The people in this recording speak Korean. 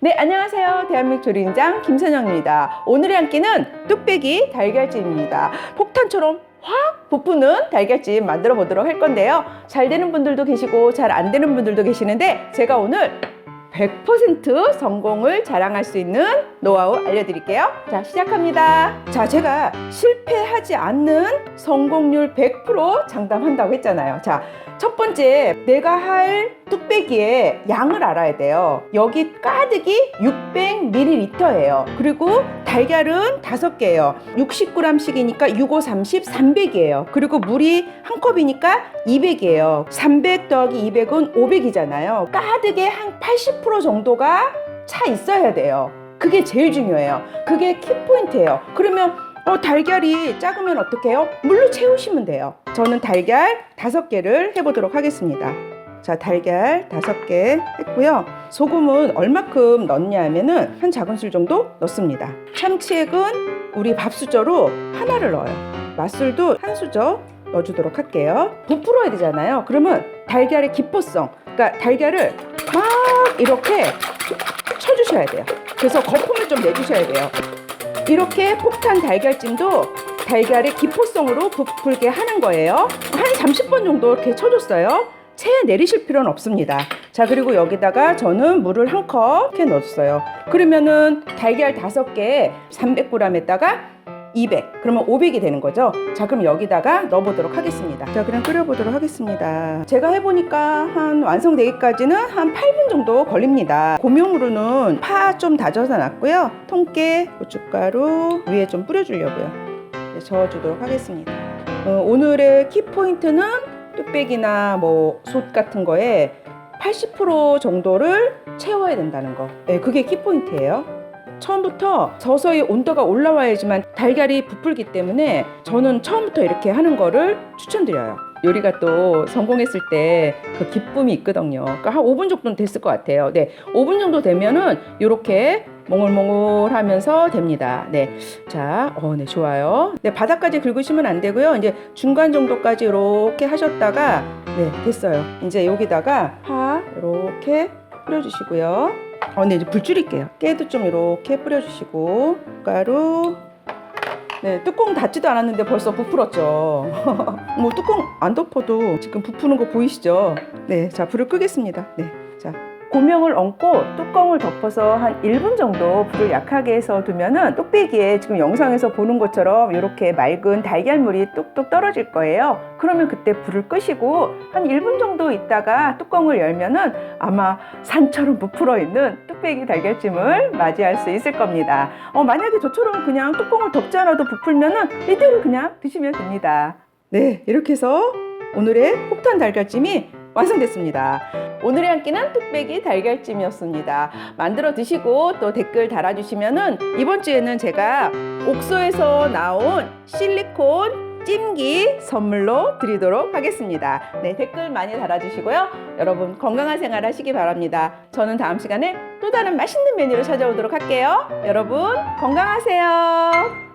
네, 안녕하세요. 대한민국 조리인장 김선영입니다. 오늘의 한 끼는 뚝배기 달걀찜입니다. 폭탄처럼 확 부푸는 달걀찜 만들어 보도록 할 건데요. 잘 되는 분들도 계시고 잘 안 되는 분들도 계시는데 제가 오늘 100% 성공을 자랑할 수 있는 노하우 알려드릴게요. 자, 시작합니다. 자, 제가 실패하지 않는 성공률 100% 장담한다고 했잖아요. 자, 첫 번째, 내가 할 뚝배기의 양을 알아야 돼요. 여기 가득이 600ml예요. 그리고 달걀은 5개예요. 60g씩이니까 6, 5, 30, 300이에요. 그리고 물이 한 컵이니까 200이에요. 300 더하기 200은 500이잖아요. 가득의 한 80% 정도가 차 있어야 돼요. 그게 제일 중요해요. 그게 키포인트예요. 그러면 어, 달걀이 작으면 어떻게 해요? 물로 채우시면 돼요. 저는 달걀 다섯 개를 해보도록 하겠습니다. 자, 달걀 다섯 개 했고요. 소금은 얼마큼 넣냐 하면은 한 작은술 정도 넣습니다. 참치액은 우리 밥수저로 하나를 넣어요. 맛술도 한 수저 넣어주도록 할게요. 부풀어야 되잖아요. 그러면 달걀의 기포성, 그러니까 달걀을 막 이렇게 쳐주셔야 돼요. 그래서 거품을 좀 내주셔야 돼요. 이렇게 폭탄 달걀찜도 달걀의 기포성으로 부풀게 하는 거예요. 한 30번 정도 이렇게 쳐줬어요. 채 내리실 필요는 없습니다. 자, 그리고 여기다가 저는 물을 한 컵 이렇게 넣었어요. 그러면은 달걀 5개 300g에다가 200. 그러면 500이 되는 거죠. 자, 그럼 여기다가 넣어보도록 하겠습니다. 자, 그럼 끓여보도록 하겠습니다. 제가 해보니까 한 완성되기까지는 한 8분 정도 걸립니다. 고명으로는 파 좀 다져서 놨고요. 통깨, 고춧가루 위에 좀 뿌려주려고요. 네, 저어주도록 하겠습니다. 어, 오늘의 키포인트는 뚝배기나 뭐 솥 같은 거에 80% 정도를 채워야 된다는 거. 네, 그게 키포인트예요. 처음부터 서서히 온도가 올라와야지만 달걀이 부풀기 때문에 저는 처음부터 이렇게 하는 거를 추천드려요. 요리가 또 성공했을 때 그 기쁨이 있거든요. 그러니까 한 5분 정도는 됐을 것 같아요. 네, 5분 정도 되면은 이렇게 몽글몽글 하면서 됩니다. 네, 자, 어, 네, 좋아요. 네, 바닥까지 긁으시면 안 되고요. 이제 중간 정도까지 이렇게 하셨다가 네, 됐어요. 이제 여기다가 파 이렇게 뿌려주시고요. 어, 네, 이제 불 줄일게요. 깨도 좀 이렇게 뿌려주시고, 가루. 네, 뚜껑 닫지도 않았는데 벌써 부풀었죠. 뭐 뚜껑 안 덮어도 지금 부푸는 거 보이시죠? 네, 자, 불을 끄겠습니다. 네, 자. 고명을 얹고 뚜껑을 덮어서 한 1분 정도 불을 약하게 해서 두면은 뚝배기에 지금 영상에서 보는 것처럼 이렇게 맑은 달걀물이 뚝뚝 떨어질 거예요. 그러면 그때 불을 끄시고 한 1분 정도 있다가 뚜껑을 열면은 아마 산처럼 부풀어 있는 뚝배기 달걀찜을 맞이할 수 있을 겁니다. 어, 만약에 저처럼 그냥 뚜껑을 덮지 않아도 부풀면은 이대로 그냥 드시면 됩니다. 네, 이렇게 해서 오늘의 폭탄 달걀찜이 완성됐습니다. 오늘의 한 끼는 뚝배기 달걀찜이었습니다. 만들어 드시고 또 댓글 달아주시면은 이번 주에는 제가 옥소에서 나온 실리콘 찜기 선물로 드리도록 하겠습니다. 네, 댓글 많이 달아주시고요. 여러분 건강한 생활 하시기 바랍니다. 저는 다음 시간에 또 다른 맛있는 메뉴로 찾아오도록 할게요. 여러분 건강하세요.